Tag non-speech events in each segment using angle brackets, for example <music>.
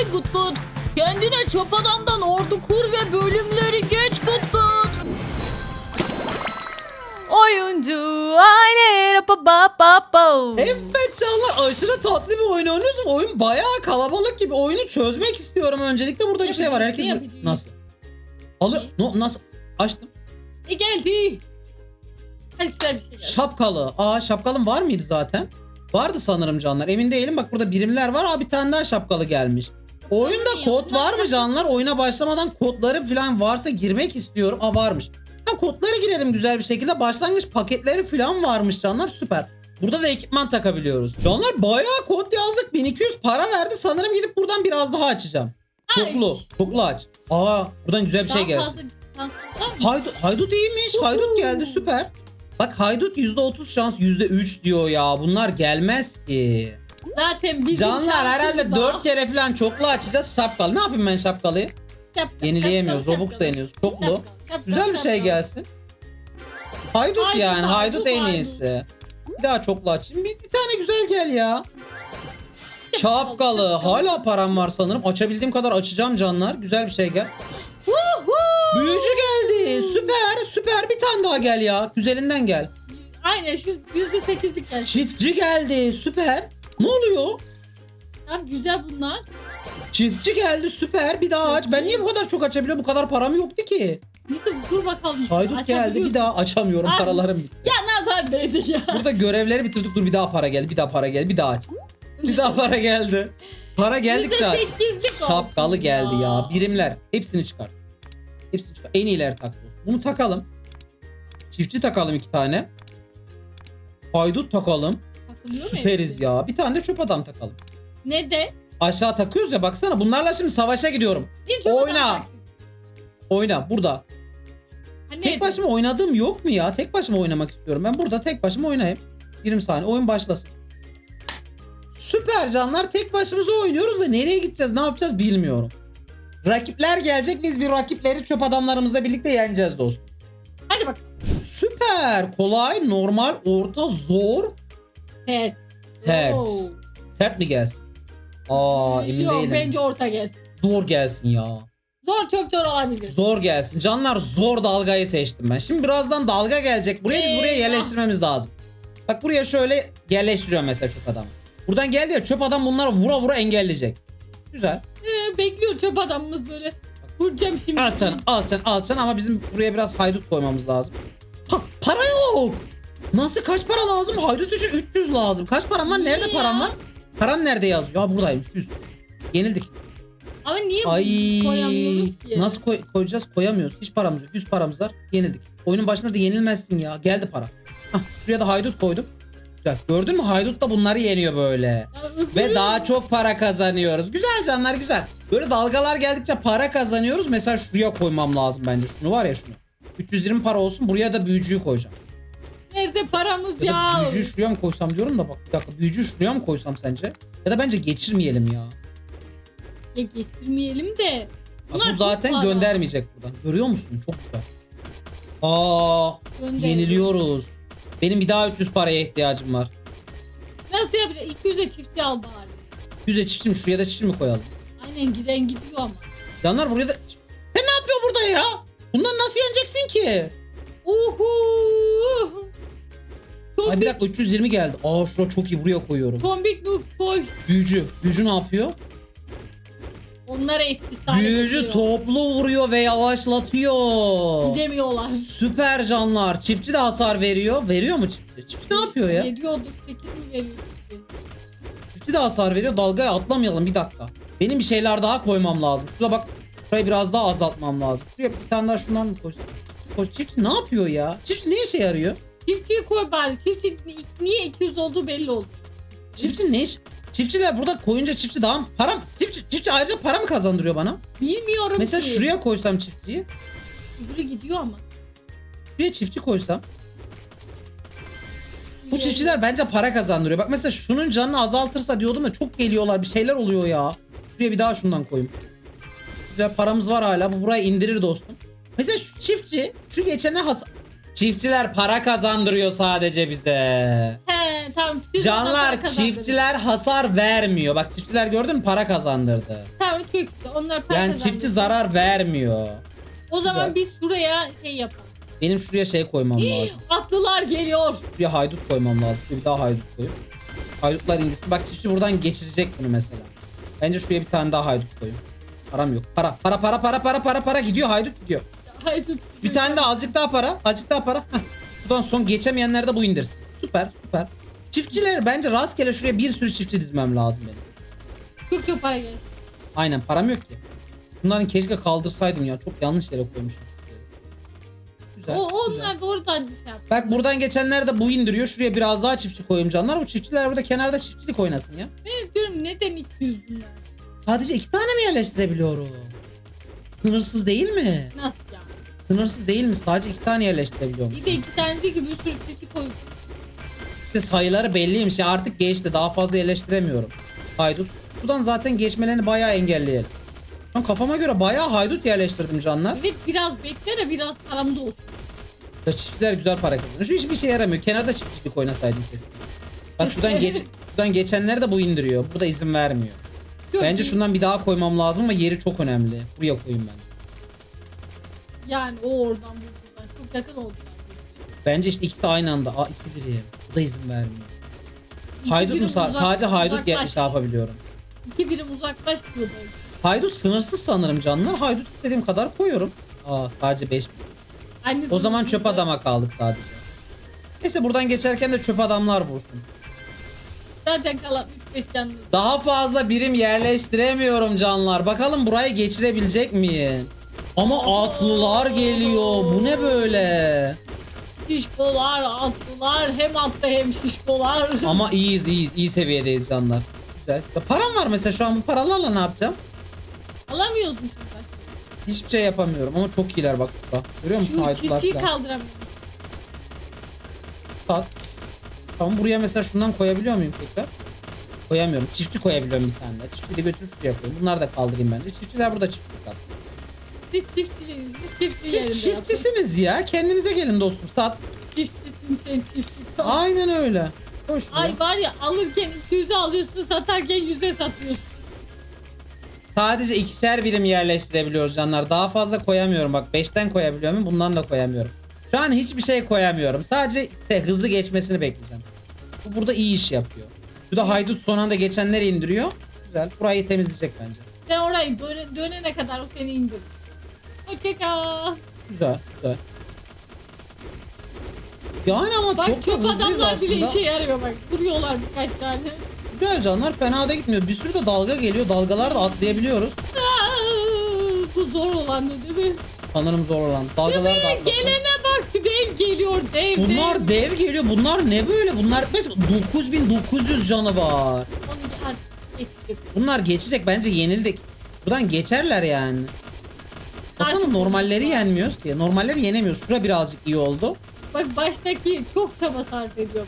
Hey Gut Gut. Kendine çöp adamdan ordu kur ve bölümleri geç Gut Gut. Oyuncu aile. Evet canlar aşırı tatlı bir oyun oynuyoruz. Oyun bayağı kalabalık gibi. Oyunu çözmek istiyorum öncelikle. Burada bir şey var. Herkes bir- nasıl? Alıyor. No, nasıl? Açtım. E geldi. Hadi güzel bir şey geldi. Şapkalı. Aa şapkalım var mıydı zaten? Vardı sanırım canlar. Emin değilim. Bak burada birimler var. Aa bir tane daha şapkalı gelmiş. Oyunda kod var mı canlar? Oyuna başlamadan kodları falan varsa girmek istiyorum. Aa varmış. Ha kodları girelim güzel bir şekilde. Başlangıç paketleri falan varmış canlar. Süper. Burada da ekipman takabiliyoruz. Canlar bayağı kod yazdık. 1200 para verdi. Sanırım gidip buradan biraz daha açacağım. Çoklu. Çoklu aç. Aa buradan güzel bir şey gelsin. mı? Haydut, haydut iyiymiş. Haydut geldi süper. Bak haydut %30 şans %3 diyor ya. Bunlar gelmez ki. Zaten bizim Canlar herhalde şansımız 4 var. kere falan çoklu açacağız. Şapkalı. Ne yapayım ben şapkalıyı? Şapka, Yenileyemiyoruz. şapkalı, Robux da şapkalı. yeniyoruz. Çoklu. Şapkalı, şapkalı, Güzel bir şey şapkalı. gelsin. Haydut, Haydut, yani. Haydut, haydut, en haydut. iyisi. Bir daha çoklu açayım. Bir, bir tane güzel gel ya. Şapkalı. Hala param var sanırım. Açabildiğim kadar açacağım canlar. Güzel bir şey gel. Büyücü geldi. Süper. Süper. Bir tane daha gel ya. Güzelinden gel. Aynen şu yüzde sekizlik geldi. Çiftçi geldi. Süper. Ne oluyor? Tamam güzel bunlar. Çiftçi geldi. Süper. Bir daha aç. Ben niye bu kadar çok açabiliyorum? Bu kadar param yoktu ki. Neyse dur bakalım. Haydut geldi. Bir daha açamıyorum. Ay. Paralarım bitti. Ya nazar değdi ya. Burada görevleri bitirdik. Dur bir daha para geldi. Bir daha para geldi. Bir daha aç. Bir daha para geldi. Para geldikçe aç. Yüzde sekizlik olsun Şapkalı geldi ya. Birimler. Hepsini çıkar. Hepsini çıkar. En iyileri takıyoruz. Bunu takalım. Çiftçi takalım iki tane. Haydut takalım. Takılıyor Süperiz hepsi? ya. Bir tane de çöp adam takalım. Ne de? Aşağı takıyoruz ya baksana. Bunlarla şimdi savaşa gidiyorum. Bir çok Oyna. adam taktık. Oyna burada. Ha, Tek nerede? başıma oynadığım yok mu ya? Tek başıma oynamak istiyorum. Ben burada tek başıma oynayayım. 20 saniye oyun başlasın. Süper canlar tek başımıza oynuyoruz da nereye gideceğiz ne yapacağız bilmiyorum. Rakipler gelecek biz bir rakipleri çöp adamlarımızla birlikte yeneceğiz dostum. Hadi bakalım. Süper kolay normal orta zor Sert. sert. Oo. Sert mi gelsin? Aa emin Yok değilim. bence orta gelsin. Zor gelsin ya. Zor çok zor olabilir. Zor gelsin. Canlar zor dalgayı seçtim ben. Şimdi birazdan dalga gelecek. Buraya biz buraya Eyvah. yerleştirmemiz lazım. Bak buraya şöyle yerleştiriyorum mesela çöp adamı. Buradan geldi ya çöp adam bunları vura vura engelleyecek. Güzel. Ee, bekliyor çöp adamımız böyle. Vuracağım şimdi. Alçan alçan alçan ama bizim buraya biraz haydut koymamız lazım. Ha, para yok. Nasıl kaç para lazım? Haydut için 300 lazım. Kaç param var? Nerede Niye param ya? var? Param nerede yazıyor? Ha buradaymış 100. Yenildik. Ama niye Ay koyamıyoruz ki? nasıl koy- koyacağız? Koyamıyoruz. Hiç paramız yok. 100 paramız var. Yenildik. Oyunun başında da yenilmezsin ya. Geldi para. Hah, şuraya da haydut koydum. Güzel. Gördün mü? Haydut da bunları yeniyor böyle. Ya, Ve daha çok para kazanıyoruz. Güzel canlar güzel. Böyle dalgalar geldikçe para kazanıyoruz. Mesela şuraya koymam lazım bence. Şunu var ya şunu. 320 para olsun. Buraya da büyücüyü koyacağım. Nerede paramız Ya, ya? da büyücüyü şuraya mı koysam diyorum da bak. Bir dakika büyücüyü şuraya mı koysam sence? Ya da bence geçirmeyelim ya. Ya getirmeyelim de. Bunlar bu zaten göndermeyecek buradan. Görüyor musun? Çok güzel. Aa, yeniliyoruz. Benim bir daha 300 paraya ihtiyacım var. Nasıl yapacağız? 200'e çiftçi al bari. 100'e çift mi? Şuraya da çift mi koyalım? Aynen giden gidiyor ama. Canlar buraya da... Sen ne yapıyor burada ya? Bundan nasıl yeneceksin ki? Uhu. Ay bir dakika 320 geldi. Aa şura çok iyi buraya koyuyorum. tombik noob koy. Büyücü. Büyücü ne yapıyor? Onlara etkisiz hale Büyücü getiriyor. toplu vuruyor ve yavaşlatıyor. Gidemiyorlar. Süper canlar. Çiftçi de hasar veriyor. Veriyor mu çiftçi? Çiftçi ne yapıyor ya? Ne diyordur 8 mi veriyor? çiftçi? Çiftçi de hasar veriyor. Dalgaya atlamayalım bir dakika. Benim bir şeyler daha koymam lazım. Şurada bak. Şurayı biraz daha azaltmam lazım. Şuraya bir tane daha şundan mı koysam? Koy. Çiftçi ne yapıyor ya? Çiftçi ne işe yarıyor? Çiftçiyi koy bari. Çiftçi niye 200 olduğu belli oldu. Çiftçi ne iş? Çiftçiler burada koyunca çiftçi daha mı? Para mı? Çiftçi, çiftçi ayrıca para mı kazandırıyor bana? Bilmiyorum Mesela ki. şuraya koysam çiftçiyi. Öbürü gidiyor ama. Şuraya çiftçi koysam. Bu çiftçiler bence para kazandırıyor. Bak mesela şunun canını azaltırsa diyordum da çok geliyorlar. Bir şeyler oluyor ya. Şuraya bir daha şundan koyayım. Güzel paramız var hala. Bu burayı indirir dostum. Mesela şu çiftçi şu geçene has... Çiftçiler para kazandırıyor sadece bize. He tamam. siz Canlar çiftçiler hasar vermiyor. Bak çiftçiler gördün mü para kazandırdı. Tamam güzel. Onlar para Yani çiftçi zarar vermiyor. O zaman Güzel. biz şuraya şey yapalım. Benim şuraya şey koymam lazım. Atlılar geliyor. Şuraya haydut koymam lazım. Bir daha haydut koyup. Haydutlar indirsin. Bak çiftçi buradan geçirecek bunu mesela. Bence şuraya bir tane daha haydut koyayım. Param yok. Para para para para para para para gidiyor haydut gidiyor. Bir tane daha azıcık daha para. Azıcık daha para. Heh. Buradan son geçemeyenler de bu indirsin. Süper süper. Çiftçiler bence rastgele şuraya bir sürü çiftçi dizmem lazım benim. Çok çok para geldi. Aynen param yok ki. Bunların keşke kaldırsaydım ya. Çok yanlış yere koymuşum. Güzel. O güzel. onlar da oradan şey. Bak buradan geçenler de bu indiriyor. Şuraya biraz daha çiftçi koyayım canlar. Bu çiftçiler burada kenarda çiftçilik oynasın ya. Ben diyorum neden 200 bunlar? Sadece iki tane mi yerleştirebiliyorum? Sınırsız değil mi? Nasıl? Sınırsız değil mi? Sadece iki tane yerleştirebiliyorum. Bir de iki tane değil ki bir sürü çiçek koyduk. İşte sayıları belliymiş. Ya artık geçti. Daha fazla yerleştiremiyorum. Haydut. Buradan zaten geçmelerini bayağı engelleyelim. Ben kafama göre bayağı haydut yerleştirdim canlar. Evet biraz bekle de biraz paramız olsun. Ya çiftçiler güzel para kazanıyor. Şu hiçbir şey yaramıyor. Kenarda çiftçilik oynasaydım kesin. Bak şuradan geç şuradan geçenler de bu indiriyor. Bu da izin vermiyor. Çok Bence iyi. şundan bir daha koymam lazım ama yeri çok önemli. Buraya koyayım ben. Yani o oradan bu buradan çok yakın oldular. Bence işte ikisi aynı anda. Aa iki birim. Bu da izin vermiyor. İki Haydut birim mu? Sa- uzak- sadece haydut ya- uzaklaş. şey yapabiliyorum. İki birim uzaklaş diyor böyle. Haydut sınırsız sanırım canlar. Haydut istediğim kadar koyuyorum. Aa sadece 5 Anne O zaman çöp adama kaldık sadece. Neyse buradan geçerken de çöp adamlar vursun. Zaten kalan 3-5 canlı. Daha fazla birim yerleştiremiyorum canlar. Bakalım burayı geçirebilecek miyim? Ama atlılar geliyor. Bu ne böyle? Şişkolar, atlılar, hem atlı hem şişkolar. <laughs> Ama iyiyiz iyiyiz. iyi seviyedeyiz canlar. Güzel. Ya param var mesela şu an bu paralarla ne yapacağım? Alamıyoruz mu şimdi? Hiçbir şey yapamıyorum ama çok iyiler bak burada. Görüyor musun Şu falan? kaldıramıyoruz. Sat. Tamam buraya mesela şundan koyabiliyor muyum tekrar? Koyamıyorum. Çiftçi koyabiliyorum bir tane. Çiftçi de götürüp şuraya koyayım. Bunları da kaldırayım bence. Çiftçiler burada çiftçilik yapsın. Siz çiftçisiniz ya. Kendinize gelin dostum. Sat. Çiftçisin sen çiftçi. Aynen öyle. Şuraya. Ay var ya alırken 200'e alıyorsun satarken 100'e satıyorsun. Sadece ikişer birim yerleştirebiliyoruz canlar. Daha fazla koyamıyorum. Bak 5'ten koyabiliyorum. Bundan da koyamıyorum. Şu an hiçbir şey koyamıyorum. Sadece şey, hızlı geçmesini bekleyeceğim. Bu burada iyi iş yapıyor. Şu da haydut son anda geçenleri indiriyor. Güzel. Burayı temizleyecek bence. Sen orayı döne, dönene kadar o seni indirir. Hoşçakal. Güzel. Güzel. Yani ama Bak çok da çok hızlıyız adamlar bile aslında. işe yarıyor bak. Duruyorlar birkaç tane. Güzel canlar fena da gitmiyor. Bir sürü de dalga geliyor. Dalgalar da atlayabiliyoruz. Aa, bu zor olan değil mi? Sanırım zor olan. Dalgalar da atlasın. Gelene bak dev geliyor dev Bunlar dev. dev geliyor. Bunlar ne böyle? Bunlar mesela 9900 canı var. Bunlar geçecek. Bence yenildik. Buradan geçerler yani. Aslında Artık normalleri yenmiyoruz ki. Normalleri yenemiyoruz. Şura birazcık iyi oldu. Bak baştaki çok çaba sarf ediyor.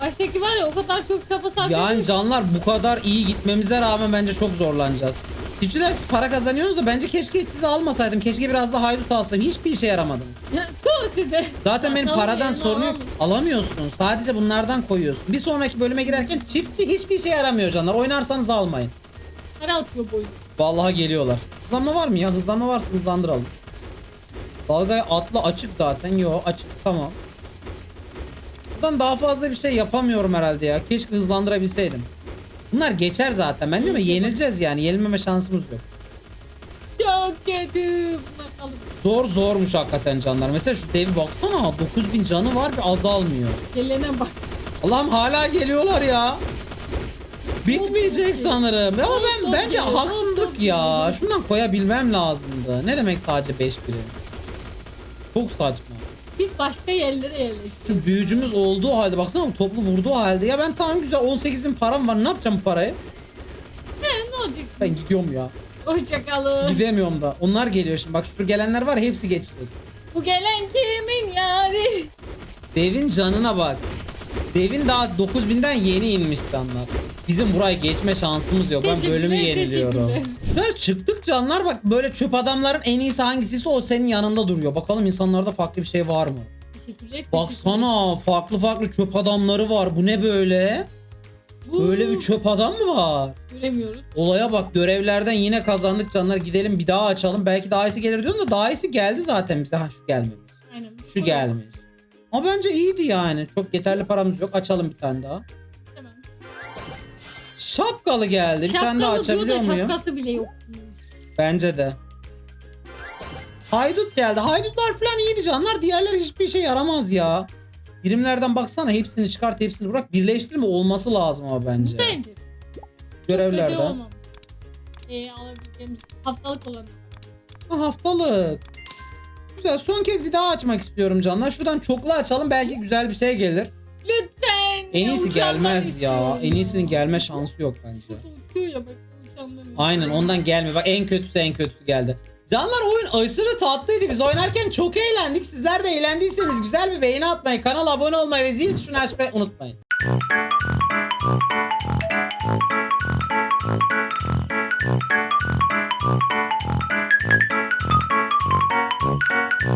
Baştaki var ya o kadar çok çaba sarf Yani ediyor. canlar bu kadar iyi gitmemize rağmen bence çok zorlanacağız. Çiftçiler siz para kazanıyorsunuz da bence keşke hiç sizi almasaydım. Keşke biraz da haydut alsam. Hiçbir işe yaramadınız. Tuh size. Zaten benim paradan yerine sorun yok. alalım. Alamıyorsunuz. Sadece bunlardan koyuyorsun. Bir sonraki bölüme girerken çiftçi hiçbir işe yaramıyor canlar. Oynarsanız almayın. Para atıyor boyu. Vallahi geliyorlar. Hızlanma var mı ya? Hızlanma varsa hızlandıralım. Dalgaya atla açık zaten. Yo açık tamam. Buradan daha fazla bir şey yapamıyorum herhalde ya. Keşke hızlandırabilseydim. Bunlar geçer zaten. Ben diyorum ya yenileceğiz yani. Yenilmeme şansımız yok. Çok kötü. Bakalım. Zor zormuş hakikaten canlar. Mesela şu devi baksana 9000 canı var ve azalmıyor. Gelene bak. Allah'ım hala geliyorlar ya. Bitmeyecek sanırım. Ya ben bence haksızlık ya. Şundan koyabilmem lazımdı. Ne demek sadece 5 birim? Çok saçma. Biz başka yerlere yerleştik. Şu büyücümüz olduğu halde baksana toplu vurduğu halde. Ya ben tamam güzel 18 bin param var. Ne yapacağım bu parayı? Ne, ne olacak? Ben gidiyorum ya. Hoşçakalın. Gidemiyorum da. Onlar geliyor şimdi. Bak şu gelenler var hepsi geçecek. Bu gelen kimin yari? Devin canına bak. Devin daha 9000'den yeni inmiş canlar. Bizim burayı geçme şansımız yok. Ben Teşekkürler, bölümü yeniliyorum. teşekkürler. Ya çıktık canlar bak böyle çöp adamların en iyisi hangisiyse o senin yanında duruyor. Bakalım insanlarda farklı bir şey var mı? Teşekkürler. teşekkürler. Baksana farklı farklı çöp adamları var. Bu ne böyle? Böyle bir çöp adam mı var? Göremiyoruz. Olaya bak görevlerden yine kazandık canlar gidelim bir daha açalım. Belki daha iyisi gelir diyorum da daha iyisi geldi zaten bize. Ha şu gelmemiş. Aynen. Şu gelmiş. Ama bence iyiydi yani. Çok yeterli paramız yok. Açalım bir tane daha. Tamam. Şapkalı geldi. Bir tane daha Şapkalı diyor da açabiliyor muyum? şapkası bile yok. Bence de. Haydut geldi. Haydutlar falan iyiydi canlar. Diğerleri hiçbir işe yaramaz ya. Birimlerden baksana hepsini çıkart hepsini bırak. Birleştirme olması lazım ama bence. Bence. Çok da şey Görevlerden. olmamış. Ee, alabileceğimiz haftalık olan. Ha, haftalık. Güzel son kez bir daha açmak istiyorum canlar. Şuradan çoklu açalım belki güzel bir şey gelir. Lütfen. En iyisi uçandan gelmez ya. istiyorum. En iyisinin gelme şansı yok bence. Uçuyor ya bak uçandan. Aynen ondan gelmiyor. Bak en kötüsü en kötüsü geldi. Canlar oyun aşırı tatlıydı. Biz oynarken çok eğlendik. Sizler de eğlendiyseniz güzel bir beğeni atmayı, kanala abone olmayı ve zil tuşunu açmayı unutmayın.